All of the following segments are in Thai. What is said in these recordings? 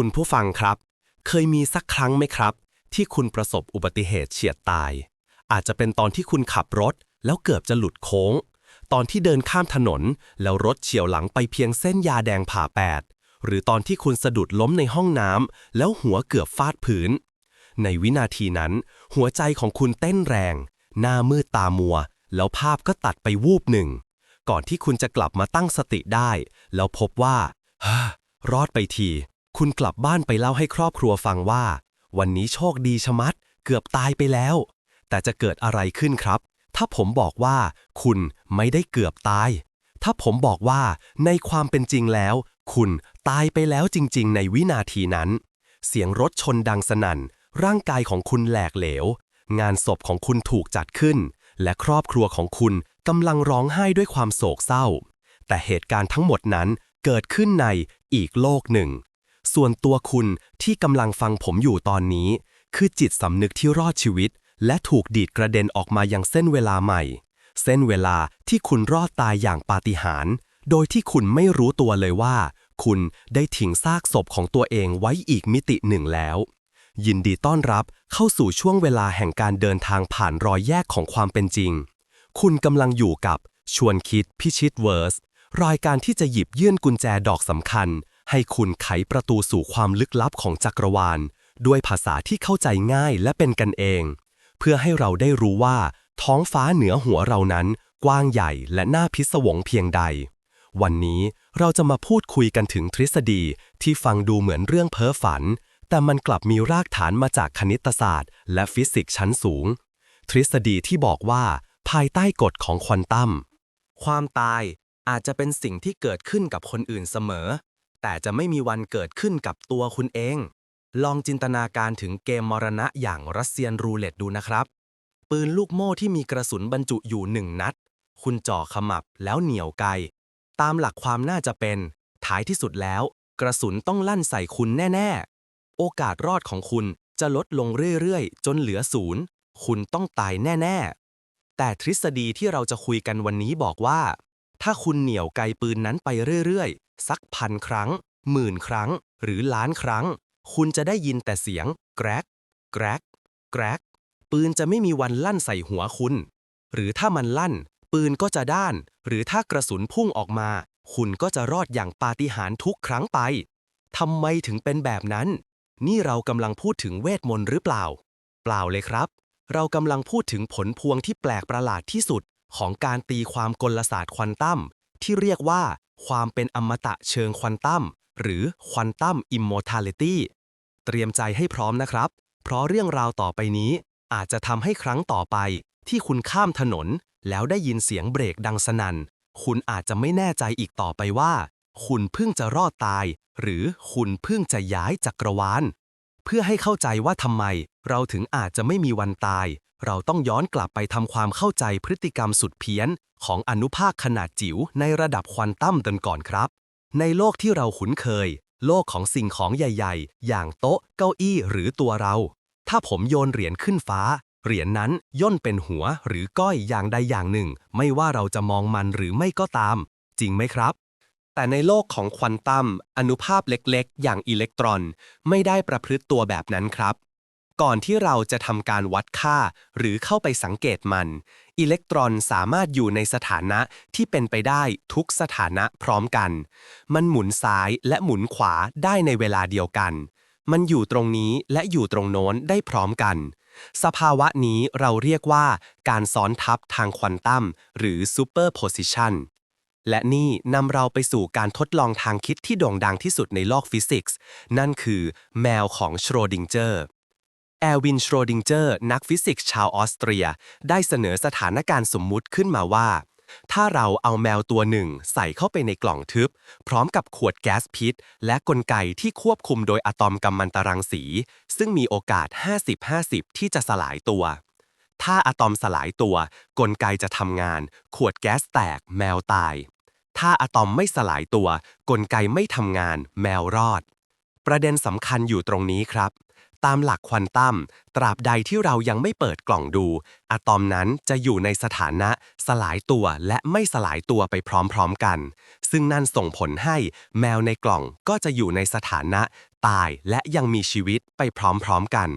คุณผู้ฟังครับ เคยมีสักครั้งไหมครับ ที่คุณประสบอุบัติเหตุเฉียดตาย อาจจะเป็นตอนที่คุณขับรถ แล้วเกือบจะหลุดโค้ง ตอนที่เดินข้ามถนน แล้วรถเฉียวหลังไปเพียงเส้นยาแดงผ่าแปดหรือตอนที่คุณสะดุดล้มในห้องน้ำแล้วหัวเกือบฟาดพื้น ในวินาทีนั้น หัวใจของคุณเต้นแรง หน้ามืดตามัว แล้วภาพก็ตัดไปวูบหนึ่ง ก่อนที่คุณจะกลับมาตั้งสติได้ แล้วพบว่าฮ่ารอดไปที คุณกลับบ้านไปเล่าให้ครอบครัวฟังว่า วันนี้โชคดีชะมัด เกือบตายไปแล้ว แต่จะเกิดอะไรขึ้นครับ ถ้าผมบอกว่า คุณไม่ได้เกือบตาย ถ้าผมบอกว่า ในความเป็นจริงแล้ว คุณตายไปแล้วจริง ๆ ในวินาทีนั้น เสียงรถชนดังสนั่น ร่างกายของคุณแหลกเหลว งานศพของคุณถูกจัดขึ้น และครอบครัวของคุณกำลังร้องไห้ด้วยความโศกเศร้า แต่เหตุการณ์ทั้งหมดนั้นเกิดขึ้นในอีกโลกหนึ่ง ส่วนตัวคุณที่กำลังฟังผมอยู่ตอนนี้ คือจิตสำนึกที่รอดชีวิต และถูกดีดกระเด็นออกมายังเส้นเวลาใหม่ เส้นเวลาที่คุณรอดตายอย่างปาฏิหาริย์โดยที่คุณไม่รู้ตัวเลยว่า คุณได้ทิ้งซากศพของตัวเองไว้อีกมิติหนึ่งแล้ว ยินดีต้อนรับเข้าสู่ช่วงเวลาแห่งการเดินทางผ่านรอยแยกของความเป็นจริง คุณกำลังอยู่กับชวนคิดพิชิตเวิร์สรายการที่จะหยิบยื่นกุญแจดอกสำคัญ ให้คุณไขประตูสู่ความลึกลับของจักรวาล ด้วยภาษาที่เข้าใจง่ายและเป็นกันเอง เพื่อให้เราได้รู้ว่า ท้องฟ้าเหนือหัวเรานั้น กว้างใหญ่และน่าพิศวงเพียงใด วันนี้เราจะมาพูดคุยกันถึงทฤษฎีที่ฟังดูเหมือนเรื่องเพ้อฝัน แต่มันกลับมีรากฐานมาจากคณิตศาสตร์ และฟิสิกส์ชั้นสูง ทฤษฎีที่บอกว่า ภายใต้กฎของควอนตัมความตายอาจจะเป็นสิ่งที่เกิดขึ้นกับคนอื่นเสมอ แต่จะไม่มีวันเกิดขึ้นกับตัวคุณเอง ลองจินตนาการถึงเกมมรณะอย่างรัสเซียนรูเล็ตดูนะครับ ปืนลูกโม่ที่มีกระสุนบรรจุอยู่หนึ่งนัด คุณจ่อขมับแล้วเหนี่ยวไก ตามหลักความน่าจะเป็น ท้ายที่สุดแล้ว กระสุนต้องลั่นใส่คุณแน่ ๆ โอกาสรอดของคุณจะลดลงเรื่อยๆ จนเหลือศูนย์ คุณต้องตายแน่ ๆ แต่ทฤษฎีที่เราจะคุยกันวันนี้บอกว่า ถ้าคุณเหนี่ยวไกปืนนั้นไปเรื่อยๆ สักพันครั้ง หมื่นครั้ง หรือล้านครั้ง คุณจะได้ยินแต่เสียง แกรก แกรก แกรก ปืนจะไม่มีวันลั่นใส่หัวคุณ หรือถ้ามันลั่น ปืนก็จะด้าน หรือถ้ากระสุนพุ่งออกมา คุณก็จะรอดอย่างปาฏิหาริย์ทุกครั้งไปทำไมถึงเป็นแบบนั้น นี่เรากำลังพูดถึงเวทมนต์หรือเปล่า เปล่าเลยครับ เรากำลังพูดถึงผลพวงที่แปลกประหลาดที่สุดของการตีความกลศาสตร์ควอนตัมที่เรียกว่า ความเป็นอมตะเชิงควอนตัมหรือควอนตัมอิมมอร์ทัลิตี้เตรียมใจให้พร้อมนะครับ เพราะเรื่องราวต่อไปนี้ อาจจะทำให้ครั้งต่อไป ที่คุณข้ามถนน แล้วได้ยินเสียงเบรกดังสนัน่น คุณอาจจะไม่แน่ใจอีกต่อไปว่า คุณเพิ่งจะรอดตาย หรือคุณเพิ่งจะย้ายจักรวาล เพื่อให้เข้าใจว่าทำไม เราถึงอาจจะไม่มีวันตาย เราต้องย้อนกลับไปทำความเข้าใจพฤติกรรมสุดเพี้ยน ของอนุภาคขนาดจิ๋วในระดับควอนตัมกันก่อนครับ ในโลกที่เราคุ้นเคย โลกของสิ่งของใหญ่ ๆ อย่างโต๊ะ เก้าอี้หรือตัวเรา ถ้าผมโยนเหรียญขึ้นฟ้า เหรียญนั้นย่นเป็นหัวหรือก้อยอย่างใดอย่างหนึ่ง ไม่ว่าเราจะมองมันหรือไม่ก็ตาม จริงไหมครับ แต่ในโลกของควอนตัมอนุภาพเล็กๆ อย่างอิเล็กตรอน ไม่ได้ประพฤติตัวแบบนั้นครับ ก่อนที่เราจะทำการวัดค่า หรือเข้าไปสังเกตมัน อิเล็กตรอนสามารถอยู่ในสถานะที่เป็นไปได้ทุกสถานะพร้อมกัน มันหมุนซ้ายและหมุนขวาได้ในเวลาเดียวกัน มันอยู่ตรงนี้และอยู่ตรงโน้นได้พร้อมกัน สภาวะนี้เราเรียกว่าการซ้อนทับทางควอนตัมหรือ superposition และนี่นำเราไปสู่การทดลองทางคิดที่โด่งดังที่สุดในโลกฟิสิกส์ นั่นคือแมวของชโรดิงเจอร์ แอร์วิน ชโรดิงเจอร์ นักฟิสิกส์ชาวออสเตรีย ได้เสนอสถานการณ์สมมุติขึ้นมาว่า ถ้าเราเอาแมวตัวหนึ่งใส่เข้าไปในกล่องทึบ พร้อมกับขวดแก๊สพิษ และกลไกที่ควบคุมโดยอะตอมกัมมันตรังสี ซึ่งมีโอกาส 50-50 ที่จะสลายตัว ถ้าอะตอมสลายตัว กลไกจะทำงาน ขวดแก๊สแตก แมวตาย ถ้าอะตอมไม่สลายตัว กลไกไม่ทำงาน แมวรอด ประเด็นสำคัญอยู่ตรงนี้ครับ ตามหลักควอนตัม ตราบใดที่เรายังไม่เปิดกล่องดู อะตอมนั้นจะอยู่ในสถานะสลายตัวและไม่สลายตัวไปพร้อมๆกัน ซึ่งนั่นส่งผลให้แมวในกล่องก็จะอยู่ในสถานะ ตายและยังมีชีวิตไปพร้อมๆกัน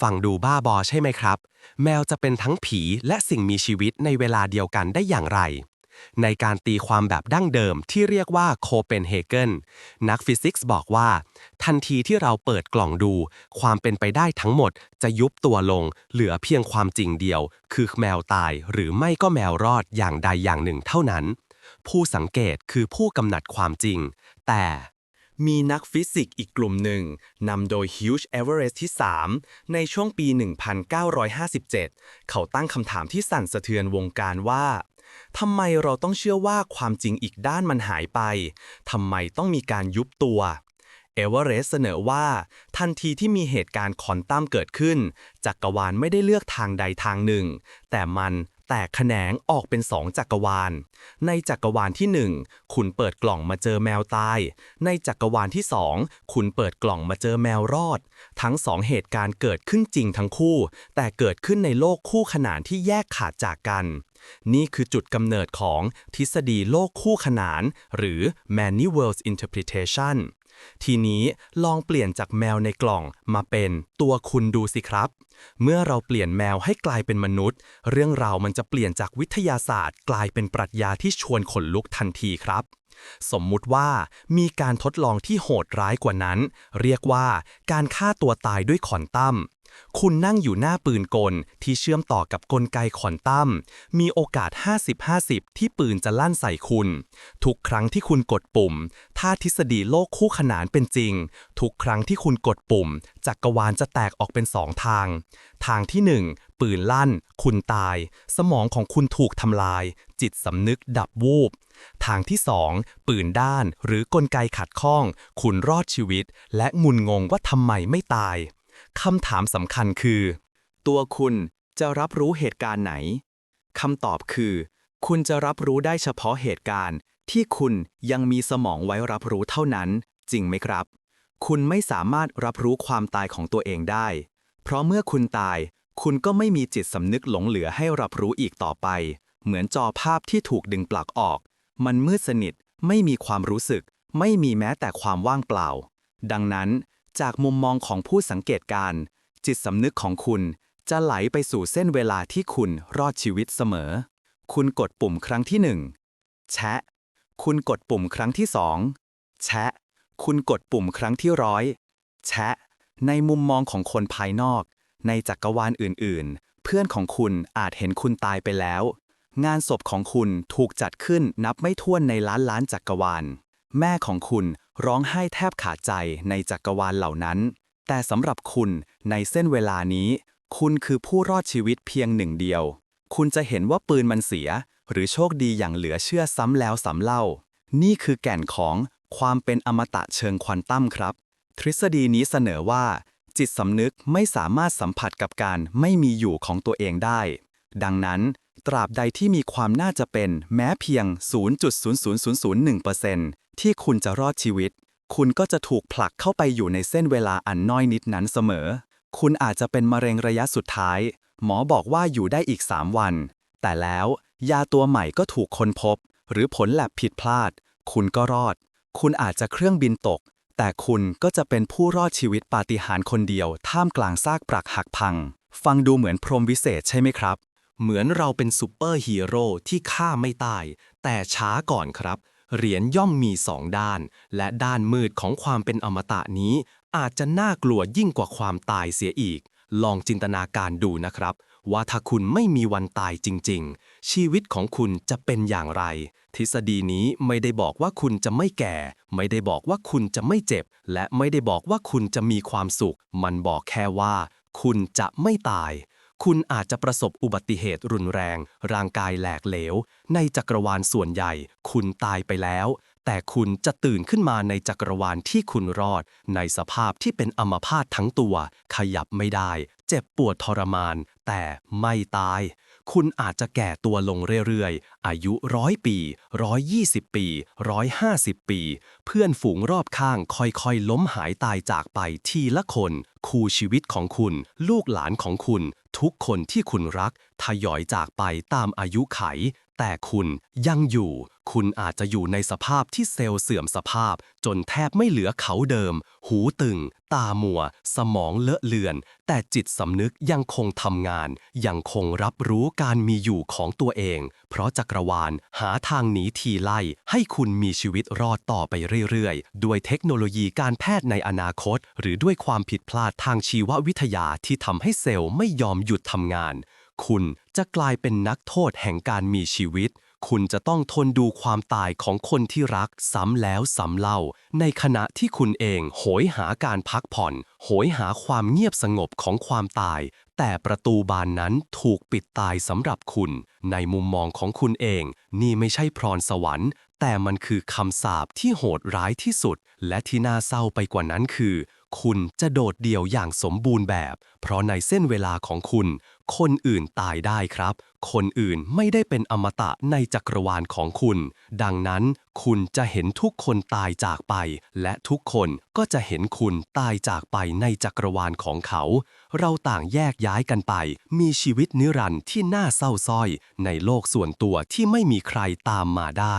ฟังดูบ้าบอใช่ไหมครับ แมวจะเป็นทั้งผีและสิ่งมีชีวิตในเวลาเดียวกันได้อย่างไร ในการตีความแบบดั้งเดิมที่เรียกว่าโคเปนเฮเกนนักฟิสิกส์บอกว่า ทันทีที่เราเปิดกล่องดู ความเป็นไปได้ทั้งหมดจะยุบตัวลง เหลือเพียงความจริงเดียว คือแมวตายหรือไม่ก็แมวรอดอย่างใดอย่างหนึ่งเท่านั้น ผู้สังเกตคือผู้กำหนดความจริง แต่มีนักฟิสิกส์อีกกลุ่มหนึ่ง นำโดย Hugh Everest ที่ 3 ในช่วงปี 1957 เขาตั้งคำถามที่สั่นสะเทือนวงการว่า ทำไมเราต้องเชื่อว่าความจริงอีกด้านมันหายไป ทำไมต้องมีการยุบตัวเอเวอเรสต์เสนอว่า ทันทีที่มีเหตุการณ์คอนตัมเกิดขึ้น จักรวาลไม่ได้เลือกทางใดทางหนึ่ง แต่มันแตกแขนงออกเป็นสองจักรวาล ในจักรวาลที่หนึ่งคุณเปิดกล่องมาเจอแมวตาย ในจักรวาลที่สองคุณเปิดกล่องมาเจอแมวรอด ทั้งสองเหตุการณ์เกิดขึ้นจริงทั้งคู่ แต่เกิดขึ้นในโลกคู่ขนานที่แยกขาดจากกัน นี่คือจุดกำเนิดของทฤษฎีโลกคู่ขนาน หรือ Many Worlds Interpretation ทีนี้ลองเปลี่ยนจากแมวในกล่องมาเป็นตัวคุณดูสิครับ เมื่อเราเปลี่ยนแมวให้กลายเป็นมนุษย์ เรื่องราวมันจะเปลี่ยนจากวิทยาศาสตร์ กลายเป็นปรัชญาที่ชวนขนลุกทันทีครับ สมมุติว่ามีการทดลองที่โหดร้ายกว่านั้น เรียกว่าการฆ่าตัวตายด้วยขอนตั้ม คุณนั่งอยู่หน้าปืนกลที่เชื่อมต่อกับกลไกขอนตั้ม มีโอกาส 50-50 ที่ปืนจะลั่นใส่คุณ ทุกครั้งที่คุณกดปุ่ม ถ้าทฤษฎีโลกคู่ขนานเป็นจริง ทุกครั้งที่คุณกดปุ่ม จักรวาลจะแตกออกเป็นสองทาง ทางที่หนึ่งปืนลั่น คุณตาย สมองของคุณถูกทำลาย จิตสำนึกดับวูบทางที่สองปืนด้านหรือกลไกขัดข้อง คุณรอดชีวิต และงุนงงว่าทำไมไม่ตาย คำถามสำคัญคือ ตัวคุณจะรับรู้เหตุการณ์ไหนคำตอบคือ คุณจะรับรู้ได้เฉพาะเหตุการณ์ ที่คุณยังมีสมองไว้รับรู้เท่านั้น จริงไหมครับ คุณไม่สามารถรับรู้ความตายของตัวเองได้ เพราะเมื่อคุณตาย คุณก็ไม่มีจิตสำนึกหลงเหลือให้รับรู้อีกต่อไป เหมือนจอภาพที่ถูกดึงปลักออก มันมืดสนิท ไม่มีความรู้สึก ไม่มีแม้แต่ความว่างเปล่า ดังนั้น จากมุมมองของผู้สังเกตการณ์จิตสำนึกของคุณจะไหลไปสู่เส้นเวลาที่คุณรอดชีวิตเสมอ คุณกดปุ่มครั้งที่หนึ่งแชะ คุณกดปุ่มครั้งที่สองแชะ คุณกดปุ่มครั้งที่ร้อยแชะ ในมุมมองของคนภายนอก ในจักรวาลอื่นๆ เพื่อนของคุณอาจเห็นคุณตายไปแล้ว งานศพของคุณถูกจัดขึ้นนับไม่ถ้วนในล้านล้านจักรวาล แม่ของคุณร้องไห้แทบขาดใจในจักรวาลเหล่านั้น แต่สำหรับคุณในเส้นเวลานี้ คุณคือผู้รอดชีวิตเพียงหนึ่งเดียว คุณจะเห็นว่าปืนมันเสีย หรือโชคดีอย่างเหลือเชื่อซ้ำแล้วซ้ำเล่า นี่คือแก่นของความเป็นอมตะเชิงควอนตัมครับ ทฤษฎีนี้เสนอว่า จิตสำนึกไม่สามารถสัมผัสกับการไม่มีอยู่ของตัวเองได้ ดังนั้น ตราบใดที่มีความน่าจะเป็นแม้เพียง 0.00001%ที่คุณจะรอดชีวิต คุณก็จะถูกผลักเข้าไปอยู่ในเส้นเวลาอันน้อยนิดนั้นเสมอ คุณอาจจะเป็นมะเร็งระยะสุดท้าย หมอบอกว่าอยู่ได้อีก 3 วัน แต่แล้วยาตัวใหม่ก็ถูกค้นพบ หรือผลแลบผิดพลาด คุณก็รอด คุณอาจจะเครื่องบินตก แต่คุณก็จะเป็นผู้รอดชีวิตปาฏิหาริย์คนเดียว ท่ามกลางซากปรักหักพัง ฟังดูเหมือนพรหมวิเศษใช่ไหมครับ เหมือนเราเป็นซูเปอร์ฮีโร่ที่ฆ่าไม่ตาย แต่ช้าก่อนครับ เหรียญย่อมมีสองด้าน และด้านมืดของความเป็นอมตะนี้ อาจจะน่ากลัวยิ่งกว่าความตายเสียอีก ลองจินตนาการดูนะครับ ว่าถ้าคุณไม่มีวันตายจริง ๆ ชีวิตของคุณจะเป็นอย่างไร ทฤษฎีนี้ไม่ได้บอกว่าคุณจะไม่แก่ ไม่ได้บอกว่าคุณจะไม่เจ็บ และไม่ได้บอกว่าคุณจะมีความสุข มันบอกแค่ว่า คุณจะไม่ตาย คุณอาจจะประสบอุบัติเหตุรุนแรง ร่างกายแหลกเหลว ในจักรวาลส่วนใหญ่ คุณตายไปแล้ว แต่คุณจะตื่นขึ้นมาในจักรวาลที่คุณรอด ในสภาพที่เป็นอัมพาตทั้งตัว ขยับไม่ได้ เจ็บปวดทรมาน แต่ไม่ตาย คุณอาจจะแก่ตัวลงเรื่อยๆ อายุร้อยปีร้อยยี่สิบปีร้อยห้าสิบปี เพื่อนฝูงรอบข้างค่อยๆ ล้มหายตายจากไปทีละคน คู่ชีวิตของคุณ ลูกหลานของคุณ ทุกคนที่คุณรักทยอยจากไปตามอายุไข แต่คุณยังอยู่ คุณอาจจะอยู่ในสภาพที่เซลล์เสื่อมสภาพ จนแทบไม่เหลือเขาเดิม หูตึง ตามัว สมองเลอะเลือน แต่จิตสำนึกยังคงทำงาน ยังคงรับรู้การมีอยู่ของตัวเอง เพราะจักรวาลหาทางหนีทีไล่ ให้คุณมีชีวิตรอดต่อไปเรื่อยๆ ด้วยเทคโนโลยีการแพทย์ในอนาคต หรือด้วยความผิดพลาดทางชีววิทยาที่ทำให้เซลล์ไม่ยอมหยุดทำงาน คุณจะกลายเป็นนักโทษแห่งการมีชีวิต คุณจะต้องทนดูความตายของคนที่รักซ้ำแล้วซ้ำเล่า ในขณะที่คุณเองโหยหาการพักผ่อน โหยหาความเงียบสงบของความตาย แต่ประตูบานนั้นถูกปิดตายสำหรับคุณ ในมุมมองของคุณเอง นี่ไม่ใช่พรสวรรค์ แต่มันคือคำสาปที่โหดร้ายที่สุด และที่น่าเศร้าไปกว่านั้นคือ คุณจะโดดเดี่ยวอย่างสมบูรณ์แบบ เพราะในเส้นเวลาของคุณ คนอื่นตายได้ครับ คนอื่นไม่ได้เป็นอมตะในจักรวาลของคุณ ดังนั้นคุณจะเห็นทุกคนตายจากไป และทุกคนก็จะเห็นคุณตายจากไปในจักรวาลของเขา เราต่างแยกย้ายกันไป มีชีวิตนิรันดร์ที่น่าเศร้าส้อย ในโลกส่วนตัวที่ไม่มีใครตามมาได้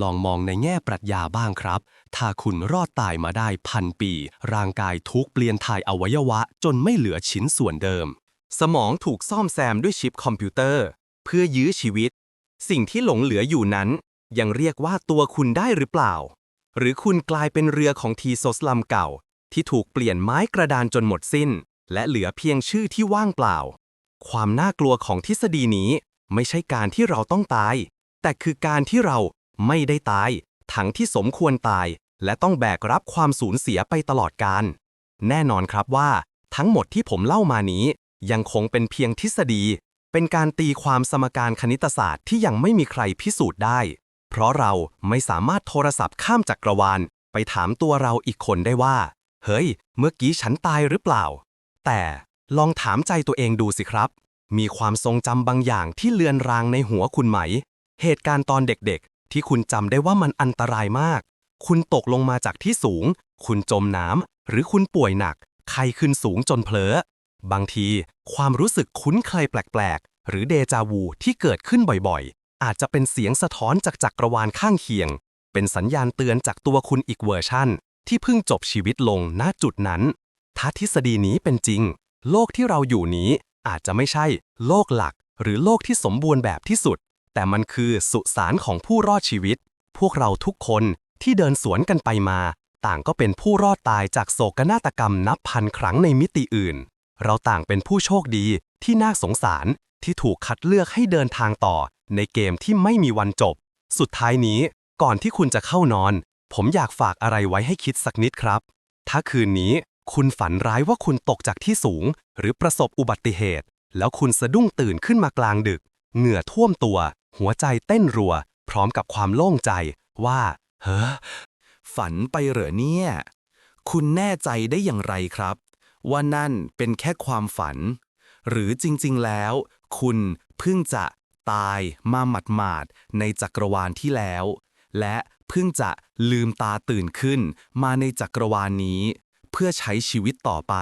ลองมองในแง่ปรัชญาบ้างครับ ถ้าคุณรอดตายมาได้พันปี ร่างกายทุกเปลี่ยนถ่ายอวัยวะ จนไม่เหลือชิ้นส่วนเดิม สมองถูกซ่อมแซมด้วยชิปคอมพิวเตอร์ เพื่อยื้อชีวิต สิ่งที่หลงเหลืออยู่นั้น ยังเรียกว่าตัวคุณได้หรือเปล่า หรือคุณกลายเป็นเรือของทีโซสลำเก่า ที่ถูกเปลี่ยนไม้กระดานจนหมดสิ้น และเหลือเพียงชื่อที่ว่างเปล่า ความน่ากลัวของทฤษฎีนี้ไม่ใช่การที่เราต้องตาย แต่คือการที่เรา ไม่ได้ตาย ทั้งที่สมควรตาย และต้องแบกรับความสูญเสียไปตลอดกาลแน่นอนครับว่า ทั้งหมดที่ผมเล่ามานี้ ยังคงเป็นเพียงทฤษฎี เป็นการตีความสมการคณิตศาสตร์ที่ยังไม่มีใครพิสูจน์ได้ เพราะเราไม่สามารถโทรศัพท์ข้ามจักรวาล ไปถามตัวเราอีกคนได้ว่า เฮ้ย เมื่อกี้ฉันตายหรือเปล่า แต่ลองถามใจตัวเองดูสิครับ มีความทรงจำบางอย่างที่เลือนรางในหัวคุณไหม เหตุการณ์ตอนเด็ก ที่คุณจำได้ว่ามันอันตรายมาก คุณตกลงมาจากที่สูง คุณจมน้ำหรือคุณป่วยหนัก ไข้ขึ้นสูงจนเผลอบางที ความรู้สึกคุ้นเคยแปลกๆ หรือเดจาวูที่เกิดขึ้นบ่อยๆ อาจจะเป็นเสียงสะท้อนจากจักรวาลข้างเคียง เป็นสัญญาณเตือนจากตัวคุณอีกเวอร์ชั่น ที่เพิ่งจบชีวิตลงณจุดนั้น ถ้าทฤษฎีนี้เป็นจริง โลกที่เราอยู่นี้อาจจะไม่ใช่ โลกหลัก หรือโลกที่สมบูรณ์แบบที่สุด แต่มันคือสุสานของผู้รอดชีวิต พวกเราทุกคนที่เดินสวนกันไปมา ต่างก็เป็นผู้รอดตายจากโศกนาฏกรรมนับพันครั้งในมิติอื่น เราต่างเป็นผู้โชคดีที่น่าสงสารที่ถูกคัดเลือกให้เดินทางต่อ ในเกมที่ไม่มีวันจบ สุดท้ายนี้ ก่อนที่คุณจะเข้านอน ผมอยากฝากอะไรไว้ให้คิดสักนิดครับ ถ้าคืนนี้คุณฝันร้ายว่าคุณตกจากที่สูง หรือประสบอุบัติเหตุ แล้วคุณสะดุ้งตื่นขึ้นมากลางดึก เหงื่อท่วมตัว หัวใจเต้นรัว พร้อมกับความโล่งใจว่า เฮ้อ ฝันไปเหรอเนี่ย คุณแน่ใจได้อย่างไรครับ ว่านั่นเป็นแค่ความฝัน หรือจริงๆแล้ว คุณเพิ่งจะตายมาหมาดๆในจักรวาลที่แล้ว และเพิ่งจะลืมตาตื่นขึ้นมาในจักรวาลนี้ เพื่อใช้ชีวิตต่อไป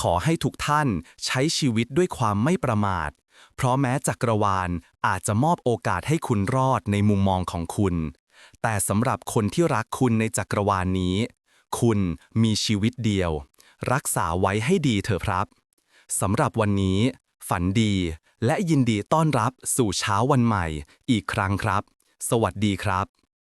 ขอให้ทุกท่านใช้ชีวิตด้วยความไม่ประมาท เพราะแม้จักรวาล อาจจะมอบโอกาสให้คุณรอดในมุมมองของคุณ แต่สำหรับคนที่รักคุณในจักรวาลนี้ คุณมีชีวิตเดียว รักษาไว้ให้ดีเถอะครับสำหรับวันนี้ ฝันดี และยินดีต้อนรับสู่เช้าวันใหม่ อีกครั้งครับ สวัสดีครับ